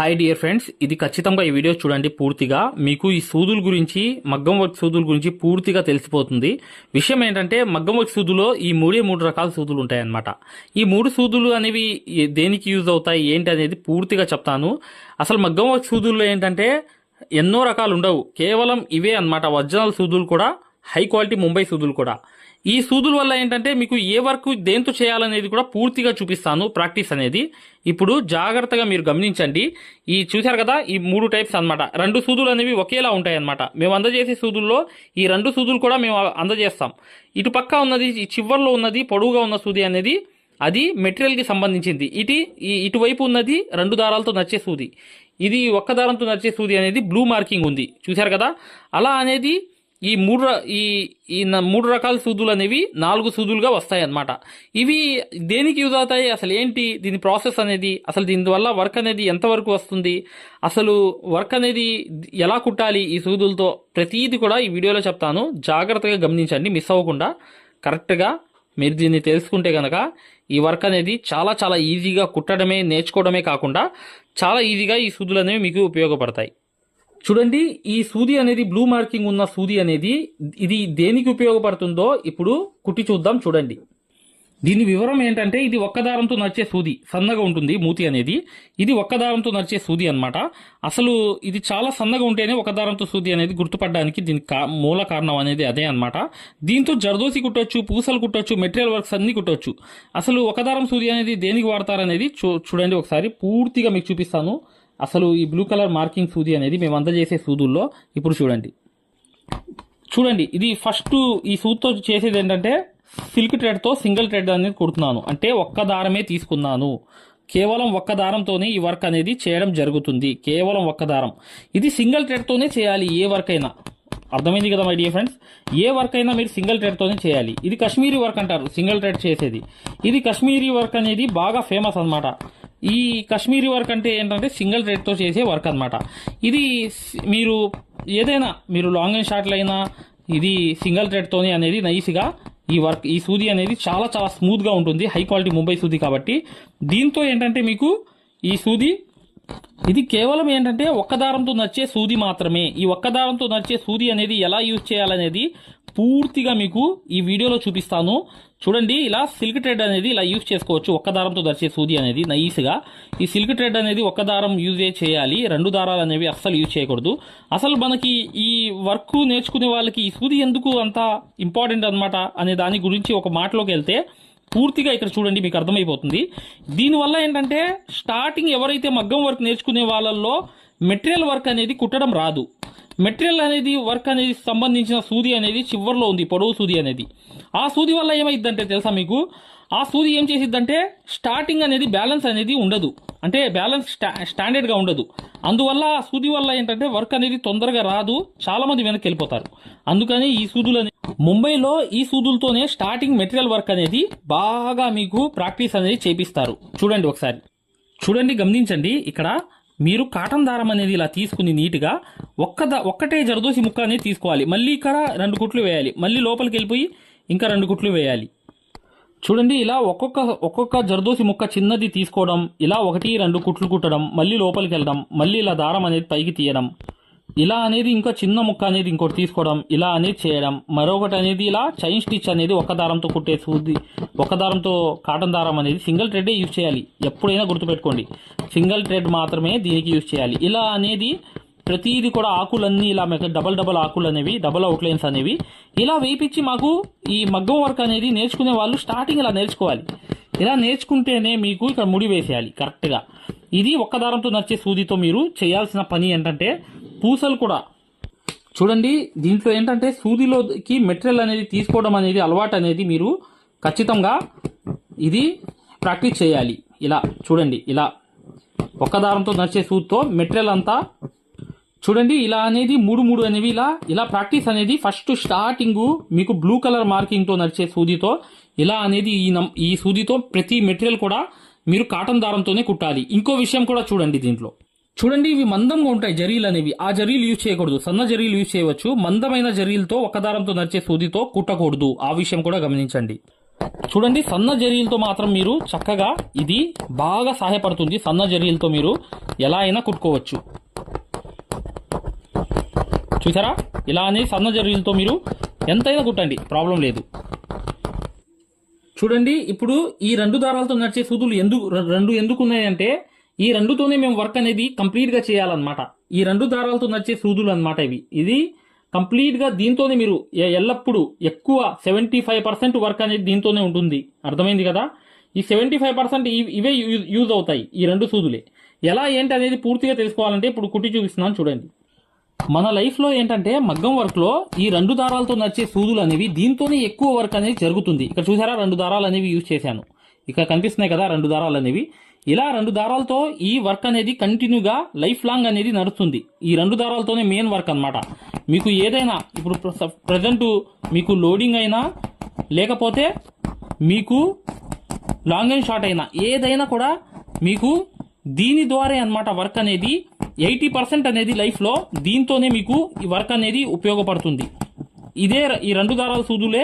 Hi dear friends ఇది ఖచ్చితంగా ఈ వీడియో చూడండి పూర్తిగా. మీకు ఈ సూదుల గురించి మగ్గం వర్క్ సూదుల గురించి పూర్తిగా తెలిసిపోతుంది. విషయం ఏంటంటే మగ్గం వర్క్ సూదులో ఈ మూడే మూడు రకాల సూదులు ఉంటాయన్నమాట. ఈ మూడు సూదులు అనేవి దేనికి యూజ్ అవుతాయి ఏంటి అనేది పూర్తిగా చెప్తాను. అసలు మగ్గం వర్క్ సూదుల్లో ఏంటంటే ఎన్నో రకాలు ఉండవు. కేవలం ఇవే అన్నమాట. ఒరిజినల్ సూదులు కూడా హై క్వాలిటీ ముంబై సూదులు కూడా. ఈ సూదుల వల్ల ఏంటంటే మీకు ఏ వర్క్ దేంతో చేయాలనేది కూడా పూర్తిగా చూపిస్తాను ప్రాక్టీస్ అనేది. ఇప్పుడు జాగ్రత్తగా మీరు గమనించండి. ఈ చూశారు కదా ఈ మూడు టైప్స్ అన్నమాట. రెండు సూదులు అనేవి ఒకేలా ఉంటాయి అన్నమాట మేము అందజేసే సూదుల్లో ఈ రెండు సూదులు కూడా మేము అందజేస్తాం. ఇటు పక్క ఉన్నది చివర్లో ఉన్నది పొడవుగా ఉన్న సూది అనేది అది మెటీరియల్కి సంబంధించింది. ఇటు ఈ ఇటువైపు ఉన్నది రెండు దారాలతో నచ్చే సూది. ఇది ఒక్క దారంతో నచ్చే సూది అనేది బ్లూ మార్కింగ్ ఉంది. చూశారు కదా? అలా అనేది ఈ మూడు ఈ ఈ న- మూడు రకాల సూదులు అనేవి నాలుగు సూదులుగా వస్తాయి అన్నమాట ఇవి దేనికి యూజ్ అవుతాయి? అసలు ఏంటి? దీని ప్రాసెస్ అనేది? అసలు దీనివల్ల వర్క్ అనేది ఎంతవరకు వస్తుంది? అసలు వర్క్ అనేది ఎలా కుట్టాలి ఈ సూదులతో? ప్రతిదీ కూడా ఈ వీడియోలో చెప్తాను. జాగ్రత్తగా గమనించండి. మిస్ అవ్వకుండా. కరెక్ట్గా మీరు దీన్ని తెలుసుకుంటే కనుక ఈ వర్క్ అనేది చాలా చాలా ఈజీగా కుట్టడమే నేర్చుకోవడమే కాకుండా చాలా ఈజీగా ఈ సూదులు అనేవి మీకు ఉపయోగపడతాయి. చూడండి ఈ సూది అనేది బ్లూ మార్కింగ్ ఉన్న సూది అనేది ఇది దేనికి ఉపయోగపడుతుందో ఇప్పుడు కుట్టి చూద్దాం చూడండి. దీని వివరం ఏంటంటే ఇది ఒక్క దారంతో నడిచే సూది సన్నగా ఉంటుంది మూతి అనేది. ఇది ఒక్క దారంతో నడిచే సూది అన్నమాట. అసలు ఇది చాలా సన్నగా ఉంటేనే ఒక దారంతో సూది అనేది గుర్తుపడడానికి దీనికి మూల కారణం అనేది అదే అన్నమాట. దీంతో జర్దోసి కుట్టొచ్చు పూసలు కుట్టొచ్చు మెటీరియల్ వర్క్స్ అన్ని కుట్టొచ్చు. అసలు ఒక దారం సూది అనేది దేనికి వాడతారనేది చూ చూడండి ఒకసారి పూర్తిగా మీకు చూపిస్తాను. అసలు ఈ బ్లూ కలర్ మార్కింగ్ సూది అనేది మేము అందజేసే సూదుల్లో ఇప్పుడు చూడండి. చూడండి ఇది ఫస్ట్ ఈ సూత్తో చేసేది ఏంటంటే సిల్క్ థ్రెడ్తో సింగిల్ థ్రెడ్ అనేది కుడుతున్నాను. అంటే ఒక్క దారమే తీసుకున్నాను. కేవలం ఒక్క దారంతోనే ఈ వర్క్ అనేది చేయడం జరుగుతుంది. కేవలం ఒక్క దారం. ఇది సింగిల్ థ్రెడ్తోనే చేయాలి ఏ వర్క్ అయినా. అర్థమైంది కదా మై డియర్ ఫ్రెండ్స్ ఏ వర్క్ అయినా మీరు సింగిల్ థ్రెడ్తోనే చేయాలి. ఇది కశ్మీరీ వర్క్ అంటారు సింగిల్ థ్రెడ్ చేసేది. ఇది కశ్మీరీ వర్క్ అనేది బాగా ఫేమస్ అనమాట ఈ కశ్మీరీ వర్క్ అంటే ఏంటంటే సింగిల్ థ్రెడ్తో చేసే వర్క్ అన్నమాట. ఇది మీరు ఏదైనా మీరు లాంగ్ అండ్ షార్ట్లు అయినా ఇది సింగిల్ థ్రెడ్తోనే అనేది నైస్గా ఈ వర్క్ ఈ సూది అనేది చాలా చాలా స్మూత్గా ఉంటుంది. హై క్వాలిటీ ముంబై సూది కాబట్టి. దీంతో ఏంటంటే మీకు ఈ సూది ఇది కేవలం ఏంటంటే ఒక్క దారంతో నచ్చే సూది మాత్రమే. ఈ ఒక్క దారంతో నచ్చే సూది అనేది ఎలా యూజ్ చేయాలనేది పూర్తిగా మీకు ఈ వీడియోలో చూపిస్తాను. చూడండి ఇలా సిల్క్ ట్రెడ్ అనేది ఇలా యూజ్ చేసుకోవచ్చు. ఒక్క దారంతో నడిచే సూది అనేది నైస్గా. ఈ సిల్క్ ట్రెడ్ అనేది ఒక్క దారం యూజే చేయాలి. రెండు దారాలు అనేవి అస్సలు యూజ్ చేయకూడదు. అసలు మనకి ఈ వర్క్ నేర్చుకునే వాళ్ళకి ఈ సూది ఎందుకు అంత ఇంపార్టెంట్ అనమాట అనే దాని గురించి ఒక మాటలోకి వెళ్తే పూర్తిగా ఇక్కడ చూడండి మీకు అర్థమైపోతుంది. దీనివల్ల ఏంటంటే స్టార్టింగ్ ఎవరైతే మగ్గం వర్క్ నేర్చుకునే వాళ్ళల్లో మెటీరియల్ వర్క్ అనేది కుట్టడం రాదు. మెటీరియల్ అనేది వర్క్ అనేది సంబంధించిన సూది అనేది చివర్లో ఉంది పొడవు సూది అనేది. ఆ సూది వల్ల ఏమైందంటే తెలుసా మీకు? ఆ సూది ఏం చేసిద్దంటే స్టార్టింగ్ అనేది బ్యాలెన్స్ అనేది ఉండదు. అంటే బ్యాలెన్స్ స్టా స్టాండర్డ్గా ఉండదు. అందువల్ల ఆ సూది వల్ల ఏంటంటే వర్క్ అనేది తొందరగా రాదు. చాలా మంది వెనక్కి వెళ్ళిపోతారు. అందుకని ఈ సూదులు ముంబైలో ఈ సూదులతోనే స్టార్టింగ్ మెటీరియల్ వర్క్ అనేది బాగా మీకు ప్రాక్టీస్ అనేది చేపిస్తారు. చూడండి ఒకసారి. చూడండి గమనించండి. ఇక్కడ మీరు కాటన్ దారం అనేది ఇలా తీసుకుని నీట్గా ఒక్క ఒక్కటే జరదోసి ముక్క అనేది తీసుకోవాలి. మళ్ళీ ఇక్కడ రెండు కుట్లు వేయాలి. మళ్ళీ లోపలికి వెళ్ళిపోయి ఇంకా రెండు కుట్లు వేయాలి. చూడండి ఇలా ఒక్కొక్క ఒక్కొక్క జర్దోసి ముక్క చిన్నది తీసుకోవడం ఇలా ఒకటి రెండు కుట్లు కుట్టడం మళ్ళీ లోపలికి వెళ్ళడం మళ్ళీ ఇలా దారం అనేది పైకి తీయడం. ఇలా అనేది ఇంకా చిన్న ముక్క అనేది ఇంకోటి తీసుకోవడం ఇలా అనేది చేయడం. మరొకటి అనేది ఇలా చైన్ స్టిచ్ అనేది ఒక దారంతో కుట్టే సూది ఒక దారంతో కాటన్ దారం అనేది సింగిల్ థ్రెడ్డే యూజ్ చేయాలి. ఎప్పుడైనా గుర్తుపెట్టుకోండి. సింగిల్ థ్రెడ్ మాత్రమే దీనికి యూజ్ చేయాలి. ఇలా అనేది ప్రతిదీ కూడా ఆకులన్నీ ఇలా డబల్ డబల్ ఆకులు అనేవి డబల్ అవుట్లైన్స్ అనేవి. ఇలా వేయించి మాకు ఈ మగ్గం వర్క్ అనేది నేర్చుకునే వాళ్ళు స్టార్టింగ్ ఇలా నేర్చుకోవాలి. ఇలా నేర్చుకుంటేనే మీకు ఇక్కడ ముడి వేసేయాలి కరెక్ట్గా ఇది ఒక్క దారంతో నచ్చే సూదితో మీరు చేయాల్సిన పని ఏంటంటే పూసలు కూడా. చూడండి దీంట్లో ఏంటంటే సూదిలోకి మెటీరియల్ అనేది తీసుకోవడం అనేది అలవాటు అనేది మీరు ఖచ్చితంగా ఇది ప్రాక్టీస్ చేయాలి. ఇలా చూడండి ఇలా. ఒక్క దారంతో నడిచే సూదితో మెటీరియల్ అంతా చూడండి ఇలా అనేది మూడు మూడు అనేవి ఇలా ఇలా ప్రాక్టీస్ అనేది ఫస్ట్ స్టార్టింగ్ మీకు బ్లూ కలర్ మార్కింగ్తో నడిచే సూదితో ఇలా అనేది ఈ నం- ఈ సూదితో ప్రతి మెటీరియల్ కూడా మీరు కాటన్ దారంతోనే కుట్టాలి. ఇంకో విషయం కూడా చూడండి దీంట్లో. చూడండి ఇవి మందంగా ఉంటాయి జరీలు అనేవి. ఆ జరీలు యూజ్ చేయకూడదు. సన్న జరీలు యూజ్ చేయవచ్చు. మందమైన జరీలతో ఒక దారంతో నడిచే సూదితో కుట్టకూడదు. ఆ విషయం కూడా గమనించండి. చూడండి సన్న జరీలతో మాత్రం మీరు చక్కగా ఇది బాగా సహాయపడుతుంది. సన్న జరీలతో మీరు ఎలా అయినా కుట్టుకోవచ్చు. చూసారా? ఇలా అని సన్న జరీలతో మీరు ఎంతైనా కుట్టండి. ప్రాబ్లం లేదు. చూడండి ఇప్పుడు ఈ రెండు దారాలతో నడిచే సూదులు ఎందుకు రెండు ఎందుకు ఉన్నాయంటే ఈ రెండుతోనే మేము వర్క్ అనేది కంప్లీట్గా చేయాలన్నమాట. ఈ రెండు దారాలతో నడిచే సూదులు అనమాట ఇవి. ఇది కంప్లీట్గా దీంతోనే మీరు ఎల్లప్పుడూ ఎక్కువ సెవెంటీ ఫైవ్ పర్సెంట్ వర్క్ అనేది దీంతోనే ఉంటుంది. అర్థమైంది కదా? ఈ సెవెంటీ ఫైవ్ పర్సెంట్ ఇవే యూజ్ అవుతాయి ఈ రెండు సూదులే. ఎలా ఏంటి అనేది పూర్తిగా తెలుసుకోవాలంటే ఇప్పుడు కుట్టి చూపిస్తున్నాను చూడండి. మన లైఫ్లో ఏంటంటే మగ్గం వర్క్లో ఈ రెండు దారాలతో నడిచే సూదులు అనేవి దీంతోనే ఎక్కువ వర్క్ అనేది జరుగుతుంది. ఇక్కడ చూసారా? రెండు దారాలు అనేవి యూజ్ చేశాను. ఇక్కడ కనిపిస్తున్నాయి కదా రెండు దారాలు అనేవి. ఇలా రెండు దారాలతో ఈ వర్క్ అనేది కంటిన్యూగా లైఫ్ లాంగ్ అనేది నడుస్తుంది. ఈ రెండు దారాలతోనే మెయిన్ వర్క్ అన్నమాట. మీకు ఏదైనా ఇప్పుడు ప్రజెంట్ మీకు లోడింగ్ అయినా లేకపోతే మీకు లాంగ్ అండ్ షార్ట్ అయినా ఏదైనా కూడా మీకు దీని ద్వారా అన్నమాట వర్క్ అనేది ఎయిటీ పర్సెంట్ అనేది లైఫ్లో దీంతోనే మీకు ఈ వర్క్ అనేది ఉపయోగపడుతుంది. ఇదే ఈ రెండు దారాల సూదులే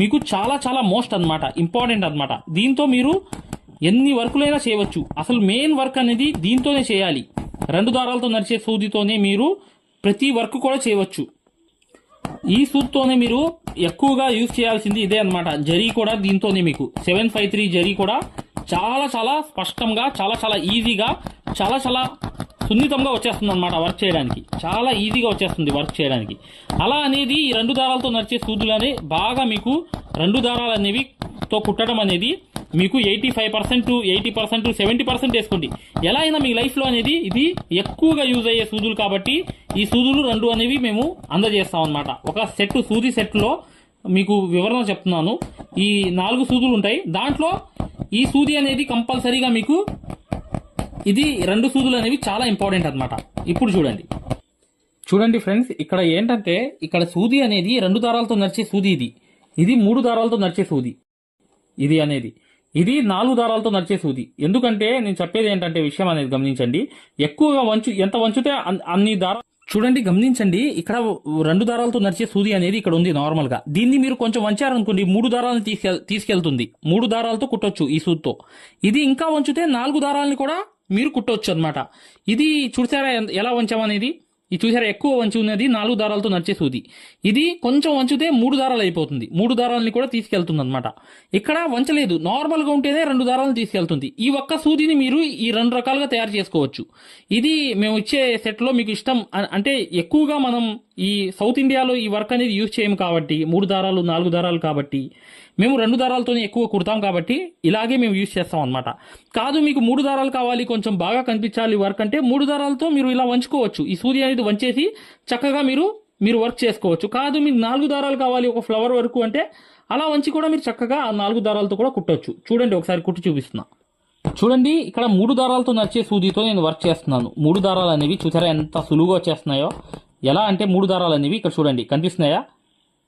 మీకు చాలా చాలా మోస్ట్ అనమాట ఇంపార్టెంట్ అన్నమాట. దీంతో మీరు ఎన్ని వర్కులైనా చేయవచ్చు. అసలు మెయిన్ వర్క్ అనేది దీంతోనే చేయాలి. రెండు దారాలతో నడిచే సూదితోనే మీరు ప్రతి వర్క్ కూడా చేయవచ్చు. ఈ సూత్తోనే మీరు ఎక్కువగా యూజ్ చేయాల్సింది ఇదే అన్నమాట. జరీ కూడా దీంతోనే మీకు. సెవెన్ ఫైవ్ త్రీ జరీ కూడా చాలా చాలా స్పష్టంగా చాలా చాలా ఈజీగా చాలా చాలా సున్నితంగా వచ్చేస్తుంది అనమాట వర్క్ చేయడానికి. చాలా ఈజీగా వచ్చేస్తుంది వర్క్ చేయడానికి. అలా అనేది ఈ రెండు దారాలతో నడిచే సూదులు అనే బాగా మీకు రెండు దారాలు అనేవి తో కుట్టడం అనేది మీకు eighty five percent eighty percent seventy percent వేసుకోండి. ఎలా అయినా మీ లైఫ్లో అనేది ఇది ఎక్కువగా యూజ్ అయ్యే సూదులు కాబట్టి ఈ సూదులు రెండు అనేవి మేము అందజేస్తాం అనమాట ఒక సెట్ సూది సెట్లో మీకు వివరణ చెప్తున్నాను. ఈ నాలుగు సూదులు ఉంటాయి. దాంట్లో ఈ సూది అనేది కంపల్సరీగా మీకు ఇది రెండు సూదులు అనేవి చాలా ఇంపార్టెంట్ అన్నమాట. ఇప్పుడు చూడండి. చూడండి ఫ్రెండ్స్ ఇక్కడ ఏంటంటే ఇక్కడ సూది అనేది రెండు దారాలతో నడిచే సూది ఇది. ఇది మూడు దారాలతో నడిచే సూది. ఇది అనేది. ఇది నాలుగు దారాలతో నడిచే సూది. ఎందుకంటే నేను చెప్పేది ఏంటంటే విషయం అనేది గమనించండి. ఎక్కువగా వంచు ఎంత వంచితే అన్ని దారాలు చూడండి గమనించండి. ఇక్కడ రెండు దారాలతో నడిచే సూది అనేది ఇక్కడ ఉంది నార్మల్గా దీన్ని మీరు కొంచెం వంచారనుకోండి మూడు దారాలను తీసుకెళ్తుంది. మూడు దారాలతో కుట్టొచ్చు ఈ సూదితో. ఇది ఇంకా వంచితే నాలుగు దారాలని కూడా మీరు కుట్టవచ్చు అనమాట ఇది చూసారా ఎలా వంచామనేది? ఇది చూసారా ఎక్కువ వంచి ఉన్నది నాలుగు దారాలతో నడిచే సూది ఇది కొంచెం వంచితే మూడు దారాలు అయిపోతుంది. మూడు దారాలని కూడా తీసుకెళ్తుంది అనమాట ఇక్కడ వంచలేదు. నార్మల్గా ఉంటేనే రెండు దారాలను తీసుకెళ్తుంది. ఈ ఒక్క సూదిని మీరు ఈ రెండు రకాలుగా తయారు చేసుకోవచ్చు. ఇది మేము ఇచ్చే సెట్లో మీకు ఇష్టం అంటే ఎక్కువగా మనం ఈ సౌత్ ఇండియాలో ఈ వర్క్ అనేది యూజ్ చేయము కాబట్టి మూడు దారాలు నాలుగు దారాలు కాబట్టి మేము రెండు దారాలతోనే ఎక్కువ కుడతాం కాబట్టి ఇలాగే మేము యూజ్ చేస్తాం అనమాట కాదు మీకు మూడు దారాలు కావాలి కొంచెం బాగా కనిపించాలి వర్క్ అంటే మూడు దారాలతో మీరు ఇలా వంచుకోవచ్చు. ఈ సూది అనేది వంచేసి చక్కగా మీరు మీరు వర్క్ చేసుకోవచ్చు. కాదు మీకు నాలుగు దారాలు కావాలి ఒక ఫ్లవర్ వరకు అంటే అలా వంచి కూడా మీరు చక్కగా ఆ నాలుగు దారాలతో కూడా కుట్టవచ్చు చూడండి ఒకసారి కుట్టి చూపిస్తున్నా. చూడండి ఇక్కడ మూడు దారాలతో నచ్చే సూదితో నేను వర్క్ చేస్తున్నాను. మూడు దారాలు అనేవి చూసారా ఎంత సులువుగా వచ్చేస్తున్నాయో? ఎలా అంటే మూడు దారాలు అనేవి ఇక్కడ చూడండి కనిపిస్తున్నాయా?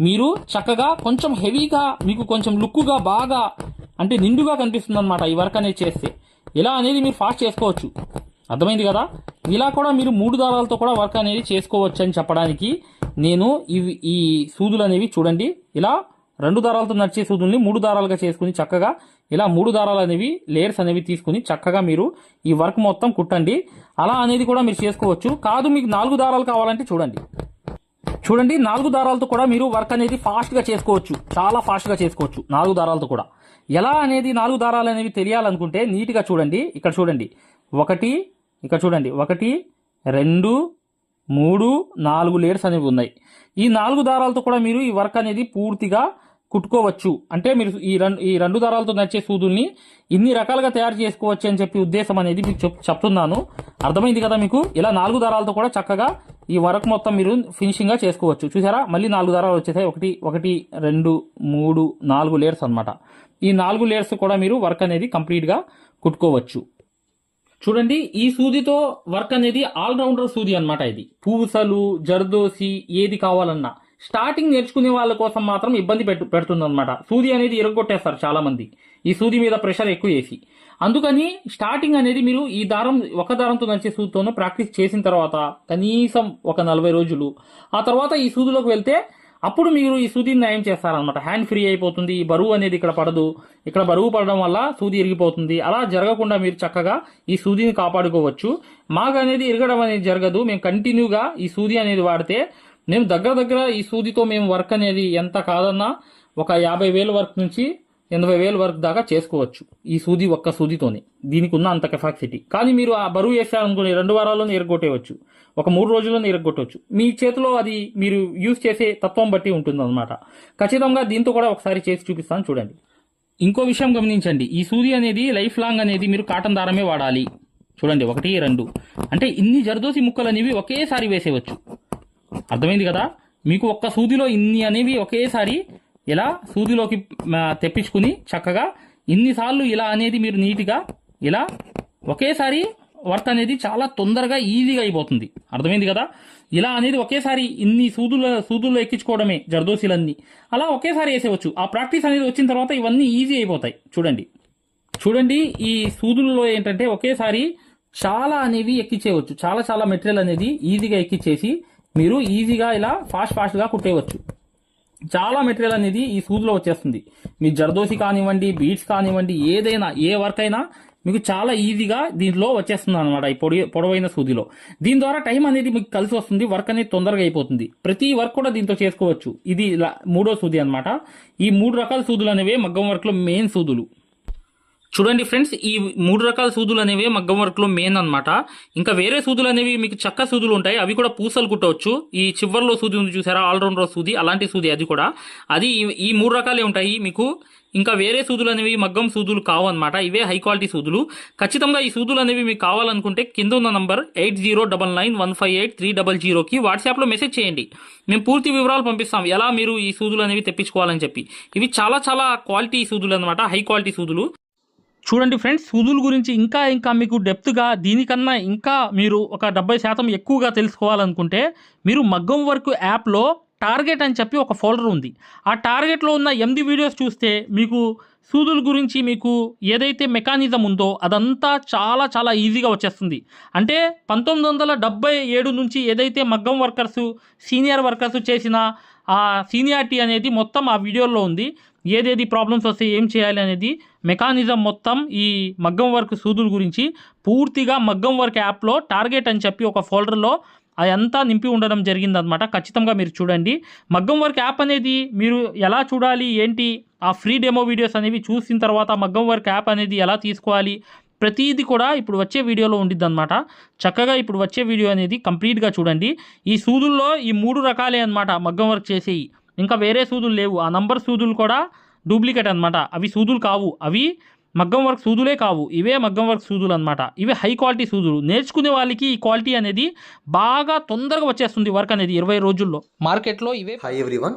మీరు చక్కగా కొంచెం హెవీగా మీకు కొంచెం లుక్గా బాగా అంటే నిండుగా కనిపిస్తుంది అనమాట ఈ వర్క్ అనేది చేస్తే. ఇలా అనేది మీరు ఫాస్ట్ చేసుకోవచ్చు. అర్థమైంది కదా? ఇలా కూడా మీరు మూడు దారాలతో కూడా వర్క్ అనేది చేసుకోవచ్చు అని చెప్పడానికి నేను ఇవి ఈ సూదులు అనేవి చూడండి. ఇలా రెండు దారాలతో నడిచే సూదుల్ని మూడు దారాలుగా చేసుకుని చక్కగా ఇలా మూడు దారాలు అనేవి లేయర్స్ అనేవి తీసుకుని చక్కగా మీరు ఈ వర్క్ మొత్తం కుట్టండి. అలా అనేది కూడా మీరు చేసుకోవచ్చు. కాదు మీకు నాలుగు దారాలు కావాలంటే చూడండి. చూడండి నాలుగు దారాలతో కూడా మీరు వర్క్ అనేది ఫాస్ట్గా చేసుకోవచ్చు. చాలా ఫాస్ట్గా చేసుకోవచ్చు నాలుగు దారాలతో కూడా. ఎలా అనేది నాలుగు దారాలు అనేవి తెలియాలనుకుంటే నీట్గా చూడండి ఇక్కడ చూడండి. ఒకటి ఇక్కడ చూడండి. ఒకటి రెండు మూడు నాలుగు లేయర్స్ అనేవి ఉన్నాయి. ఈ నాలుగు దారాలతో కూడా మీరు ఈ వర్క్ అనేది పూర్తిగా కుట్టుకోవచ్చు. అంటే మీరు ఈ రెండు ఈ రెండు దారాలతో నచ్చే సూదుల్ని ఇన్ని రకాలుగా తయారు చేసుకోవచ్చు అని చెప్పి ఉద్దేశం అనేది మీకు చెప్ చెప్తున్నాను. అర్థమైంది కదా మీకు? ఇలా నాలుగు దారాలతో కూడా చక్కగా ఈ వర్క్ మొత్తం మీరు ఫినిషింగ్గా చేసుకోవచ్చు. చూసారా? మళ్ళీ నాలుగు దారాలు వచ్చేసాయి. ఒకటి ఒకటి రెండు మూడు నాలుగు లేయర్స్ అనమాట ఈ నాలుగు లేయర్స్ కూడా మీరు వర్క్ అనేది కంప్లీట్గా కుట్టుకోవచ్చు. చూడండి ఈ సూదితో వర్క్ అనేది ఆల్ రౌండర్ సూది అనమాట ఇది. పూసలు జర్దోసి ఏది కావాలన్నా. స్టార్టింగ్ నేర్చుకునే వాళ్ళ కోసం మాత్రం ఇబ్బంది పెట్టు పెడుతుంది అనమాట సూది అనేది ఇరగొట్టేస్తారు చాలా మంది ఈ సూది మీద ప్రెషర్ ఎక్కువ వేసి. అందుకని స్టార్టింగ్ అనేది మీరు ఈ దారం ఒక దారంతో నడిచే సూదితోనూ ప్రాక్టీస్ చేసిన తర్వాత కనీసం ఒక నలభై రోజులు. ఆ తర్వాత ఈ సూదిలోకి వెళ్తే అప్పుడు మీరు ఈ సూదిని నయం చేస్తారనమాట హ్యాండ్ ఫ్రీ అయిపోతుంది ఈ బరువు అనేది ఇక్కడ పడదు. ఇక్కడ బరువు పడడం వల్ల సూది ఇరిగిపోతుంది. అలా జరగకుండా మీరు చక్కగా ఈ సూదిని కాపాడుకోవచ్చు. మాకు అనేది ఇరగడం అనేది జరగదు. మేము కంటిన్యూగా ఈ సూది అనేది వాడితే మేము దగ్గర దగ్గర ఈ సూదితో మేము వర్క్ అనేది ఎంత కాదన్నా ఒక యాభై వేల వర్క్ నుంచి ఎనభై వేల వరకు దాకా చేసుకోవచ్చు. ఈ సూది ఒక్క సూదితోనే. దీనికి ఉన్న అంత కెపాసిటీ కానీ మీరు ఆ బరువు వేసారనుకుని రెండు వారాల్లోనే ఎరగొట్టేయవచ్చు ఒక మూడు రోజుల్లోనే ఎరగొట్టవచ్చు మీ చేతిలో అది మీరు యూజ్ చేసే తత్వం బట్టి ఉంటుంది ఖచ్చితంగా దీంతో కూడా ఒకసారి చేసి చూపిస్తాను చూడండి. ఇంకో విషయం గమనించండి. ఈ సూది అనేది లైఫ్ లాంగ్ అనేది మీరు కాటన్ దారమే వాడాలి. చూడండి ఒకటి రెండు. అంటే ఇన్ని జరదోసి ముక్కలు అనేవి ఒకేసారి వేసేయవచ్చు. అర్థమైంది కదా? మీకు ఒక్క సూదిలో ఇన్ని అనేవి ఒకేసారి ఇలా సూదిలోకి తెప్పించుకుని చక్కగా ఇన్నిసార్లు ఇలా అనేది మీరు నీట్గా ఇలా ఒకేసారి వర్క్ అనేది చాలా తొందరగా ఈజీగా అయిపోతుంది. అర్థమైంది కదా? ఇలా అనేది ఒకేసారి ఇన్ని సూదుల సూదుల్లో ఎక్కించుకోవడమే జర్దోసీలన్నీ అలా ఒకేసారి వేసేవచ్చు. ఆ ప్రాక్టీస్ అనేది వచ్చిన తర్వాత ఇవన్నీ ఈజీ అయిపోతాయి. చూడండి. చూడండి ఈ సూదులలో ఏంటంటే ఒకేసారి చాలా అనేవి ఎక్కించేయవచ్చు. చాలా చాలా మెటీరియల్ అనేది ఈజీగా ఎక్కించేసి మీరు ఈజీగా ఇలా ఫాస్ట్ ఫాస్ట్గా కుట్టేయవచ్చు. చాలా మెటీరియల్ అనేది ఈ సూదిలో వచ్చేస్తుంది. మీ జర్దోసి కానివ్వండి బీట్స్ కానివ్వండి ఏదైనా ఏ వర్క్ అయినా మీకు చాలా ఈజీగా దీంట్లో వచ్చేస్తుంది అనమాట ఈ పొడి పొడవైన సూదిలో. దీని ద్వారా టైం అనేది మీకు కలిసి వస్తుంది వర్క్ అనేది తొందరగా అయిపోతుంది. ప్రతి వర్క్ కూడా దీంతో చేసుకోవచ్చు. ఇది మూడో సూది అన్నమాట. ఈ మూడు రకాల సూదులు అనేవి మగ్గం వర్క్లో మెయిన్ సూదులు. చూడండి ఫ్రెండ్స్ ఈ మూడు రకాల సూదులు అనేవి మగ్గం వర్క్లో మెయిన్ అనమాట ఇంకా వేరే సూదులు అనేవి మీకు చక్క సూదులు ఉంటాయి. అవి కూడా పూసలు కుట్టవచ్చు. ఈ చివర్లో సూది ఉంది చూసారా? ఆల్రౌండర్ సూది అలాంటి సూది అది కూడా. అది ఈ- ఈ మూడు రకాలే ఉంటాయి మీకు. ఇంకా వేరే సూదులు అనేవి మగ్గం సూదులు కావు అనమాట ఇవే హై క్వాలిటీ సూదులు. ఖచ్చితంగా ఈ సూదులు అనేవి మీకు కావాలనుకుంటే కింద ఉన్న number eight zero double nine one five eight three double జీరోకి వాట్సాప్లో మెసేజ్ చేయండి. మేము పూర్తి వివరాలు పంపిస్తాం. ఎలా మీరు ఈ సూదులు అనేవి తెప్పించుకోవాలని చెప్పి. ఇవి చాలా చాలా క్వాలిటీ సూదులు అనమాట హై క్వాలిటీ సూదులు. చూడండి ఫ్రెండ్స్ సూదుల గురించి ఇంకా ఇంకా మీకు డెప్త్గా దీనికన్నా ఇంకా మీరు ఒక డెబ్బై శాతం ఎక్కువగా తెలుసుకోవాలనుకుంటే మీరు మగ్గం వర్క్ యాప్లో టార్గెట్ అని చెప్పి ఒక ఫోల్డర్ ఉంది. ఆ టార్గెట్లో ఉన్న ఎనిమిది వీడియోస్ చూస్తే మీకు సూదుల గురించి మీకు ఏదైతే మెకానిజం ఉందో అదంతా చాలా చాలా ఈజీగా వచ్చేస్తుంది. అంటే పంతొమ్మిది వందల డెబ్బై ఏడు నుంచి ఏదైతే మగ్గం వర్కర్స్ సీనియర్ వర్కర్స్ చేసిన ఆ సీనియారిటీ అనేది మొత్తం ఆ వీడియోలో ఉంది. ఏదేది ప్రాబ్లమ్స్ వస్తే ఏం చేయాలి అనేది మెకానిజం మొత్తం ఈ మగ్గం వర్క్ సూదుల గురించి పూర్తిగా మగ్గం వర్క్ యాప్లో టార్గెట్ అని చెప్పి ఒక ఫోల్డర్లో అదంతా నింపి ఉండడం జరిగిందనమాట ఖచ్చితంగా మీరు చూడండి. మగ్గం వర్క్ యాప్ అనేది మీరు ఎలా చూడాలి? ఏంటి? ఆ ఫ్రీ డెమో వీడియోస్ అనేవి చూసిన తర్వాత మగ్గం వర్క్ యాప్ అనేది ఎలా తీసుకోవాలి? ప్రతిదీ కూడా ఇప్పుడు వచ్చే వీడియోలో ఉండిద్ది అనమాట చక్కగా ఇప్పుడు వచ్చే వీడియో అనేది కంప్లీట్గా చూడండి. ఈ సూదుల్లో ఈ మూడు రకాలే అనమాట మగ్గం వర్క్ చేసేవి ఇంకా వేరే సూదులు లేవు. ఆ నంబర్ సూదులు కూడా డూప్లికేట్ అనమాట అవి సూదులు కావు. అవి మగ్గం వర్క్ సూదులే కావు. ఇవే మగ్గం వర్క్ సూదులు అనమాట ఇవే హై క్వాలిటీ సూదులు. నేర్చుకునే వాళ్ళకి ఈ క్వాలిటీ అనేది బాగా తొందరగా వచ్చేస్తుంది వర్క్ అనేది ఇరవై రోజుల్లో. మార్కెట్లో ఇవే హాయ్ ఎవ్రీవన్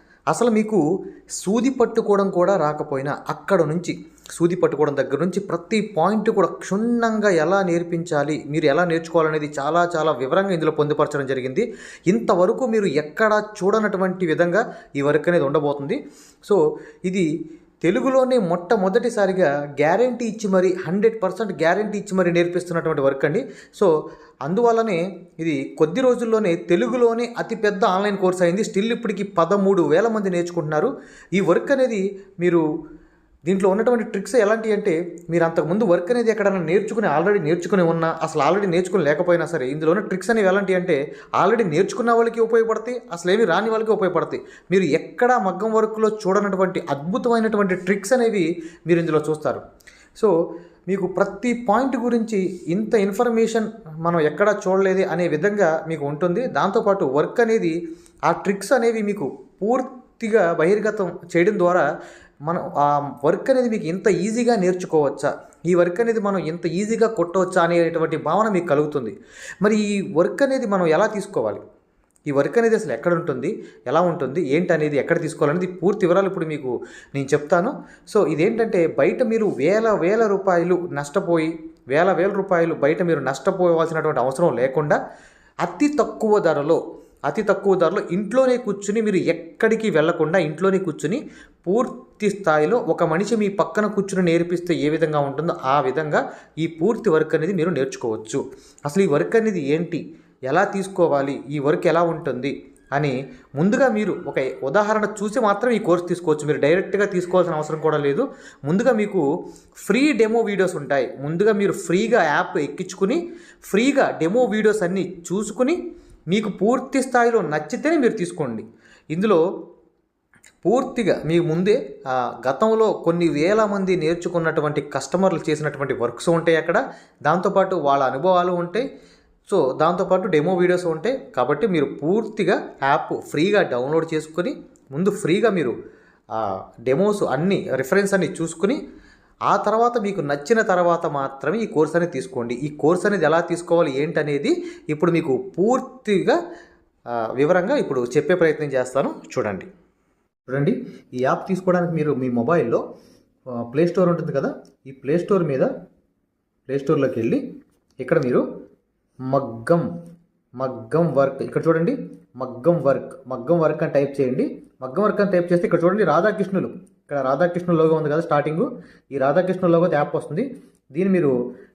అసలు మీకు సూది పట్టుకోవడం కూడా రాకపోయినా అక్కడ నుంచి సూది పట్టుకోవడం దగ్గర నుంచి ప్రతి పాయింట్ కూడా క్షుణ్ణంగా ఎలా నేర్పించాలి మీరు ఎలా నేర్చుకోవాలనేది చాలా చాలా వివరంగా ఇందులో పొందుపరచడం జరిగింది. ఇంతవరకు మీరు ఎక్కడా చూడనటువంటి విధంగా ఈ వర్క్ అనేది ఉండబోతుంది. సో ఇది తెలుగులోనే మొట్టమొదటిసారిగా గ్యారంటీ ఇచ్చి మరి హండ్రెడ్ పర్సెంట్ గ్యారంటీ ఇచ్చి మరి నేర్పిస్తున్నటువంటి వర్క్ అండి. సో అందువల్లనే ఇది కొద్ది రోజుల్లోనే తెలుగులోనే అతిపెద్ద ఆన్లైన్ కోర్స్ అయింది. స్టిల్ ఇప్పటికి పదమూడు వేల మంది నేర్చుకుంటున్నారు. ఈ వర్క్ అనేది మీరు దీంట్లో ఉన్నటువంటి ట్రిక్స్ ఎలాంటి అంటే మీరు అంతకుముందు వర్క్ అనేది ఎక్కడైనా నేర్చుకుని ఆల్రెడీ నేర్చుకుని ఉన్నా అసలు ఆల్రెడీ నేర్చుకుని లేకపోయినా సరే ఇందులో ఉన్న ట్రిక్స్ అనేవి ఎలాంటి అంటే ఆల్రెడీ నేర్చుకున్న వాళ్ళకి ఉపయోగపడతాయి అసలు ఏమి రాని వాళ్ళకి ఉపయోగపడతాయి. మీరు ఎక్కడ మగ్గం వర్క్లో చూడనటువంటి అద్భుతమైనటువంటి ట్రిక్స్ అనేవి మీరు ఇందులో చూస్తారు. సో మీకు ప్రతి పాయింట్ గురించి ఇంత ఇన్ఫర్మేషన్ మనం ఎక్కడా చూడలేదు అనే విధంగా మీకు ఉంటుంది. దాంతోపాటు వర్క్ అనేది ఆ ట్రిక్స్ అనేవి మీకు పూర్తిగా బహిర్గతం చేయడం ద్వారా మనం ఆ వర్క్ అనేది మీకు ఇంత ఈజీగా నేర్చుకోవచ్చా? ఈ వర్క్ అనేది మనం ఇంత ఈజీగా కొట్టవచ్చా అనేటువంటి భావన మీకు కలుగుతుంది. మరి ఈ వర్క్ అనేది మనం ఎలా తీసుకోవాలి? ఈ వర్క్ అనేది అసలు ఎక్కడ ఉంటుంది? ఎలా ఉంటుంది? ఏంటి అనేది ఎక్కడ తీసుకోవాలనేది పూర్తి వివరాలు ఇప్పుడు మీకు నేను చెప్తాను. సో ఇదేంటంటే బయట మీరు వేల వేల రూపాయలు నష్టపోయి వేల వేల రూపాయలు బయట మీరు నష్టపోవాల్సినటువంటి అవసరం లేకుండా అతి తక్కువ ధరలో అతి తక్కువ ధరలో ఇంట్లోనే కూర్చుని మీరు ఎక్కడికి వెళ్ళకుండా ఇంట్లోనే కూర్చుని పూర్తి స్థాయిలో ఒక మనిషి మీ పక్కన కూర్చుని నేర్పిస్తే ఏ విధంగా ఉంటుందో ఆ విధంగా ఈ పూర్తి వర్క్ అనేది మీరు నేర్చుకోవచ్చు. అసలు ఈ వర్క్ అనేది ఏంటి? ఎలా తీసుకోవాలి? ఈ వర్క్ ఎలా ఉంటుంది? అని ముందుగా మీరు ఒక ఉదాహరణ చూసి మాత్రం ఈ కోర్స్ తీసుకోవచ్చు. మీరు డైరెక్ట్గా తీసుకోవాల్సిన అవసరం కూడా లేదు. ముందుగా మీకు ఫ్రీ డెమో వీడియోస్ ఉంటాయి. ముందుగా మీరు ఫ్రీగా యాప్ ఎక్కించుకుని ఫ్రీగా డెమో వీడియోస్ అన్నీ చూసుకుని మీకు పూర్తి స్థాయిలో నచ్చితేనే మీరు తీసుకోండి. ఇందులో పూర్తిగా మీ ముందే గతంలో కొన్ని వేల మంది నేర్చుకున్నటువంటి కస్టమర్లు చేసినటువంటి వర్క్స్ ఉంటాయి అక్కడ. దాంతోపాటు వాళ్ళ అనుభవాలు ఉంటాయి. సో దాంతోపాటు డెమో వీడియోస్ ఉంటాయి కాబట్టి మీరు పూర్తిగా యాప్ ఫ్రీగా డౌన్లోడ్ చేసుకొని ముందు ఫ్రీగా మీరు డెమోస్ అన్ని రిఫరెన్స్ అన్ని చూసుకుని ఆ తర్వాత మీకు నచ్చిన తర్వాత మాత్రమే ఈ కోర్స్ అనేది తీసుకోండి. ఈ కోర్స్ అనేది ఎలా తీసుకోవాలి ఏంటనేది ఇప్పుడు మీకు పూర్తిగా వివరంగా ఇప్పుడు చెప్పే ప్రయత్నం చేస్తాను. చూడండి. చూడండి. ఈ యాప్ తీసుకోవడానికి మీరు మీ మొబైల్లో ప్లే స్టోర్ ఉంటుంది కదా? ఈ ప్లే స్టోర్ మీద ప్లే స్టోర్లోకి వెళ్ళి ఇక్కడ మీరు మగ్గం మగ్గం వర్క్. ఇక్కడ చూడండి మగ్గం వర్క్. మగ్గం వర్క్ అని టైప్ చేయండి. మగ్గం వర్క్ అని టైప్ చేస్తే ఇక్కడ చూడండి రాధాకృష్ణులు. ఇక్కడ రాధాకృష్ణ లోగో ఉంది కదా స్టార్టింగ్. ఈ రాధాకృష్ణ లోగో యాప్ వస్తుంది. దీన్ని మీరు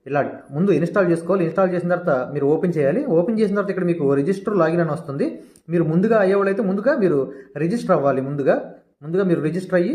ఇలా ముందు ఇన్స్టాల్ చేసుకోవాలి. ఇన్స్టాల్ చేసిన తర్వాత మీరు ఓపెన్ చేయాలి. ఓపెన్ చేసిన తర్వాత ఇక్కడ మీకు రిజిస్టర్ లాగిన్ అని వస్తుంది. మీరు ముందుగా అయ్యేవాళ్ళైతే ముందుగా మీరు రిజిస్టర్ అవ్వాలి. ముందుగా ముందుగా మీరు రిజిస్టర్ అయ్యి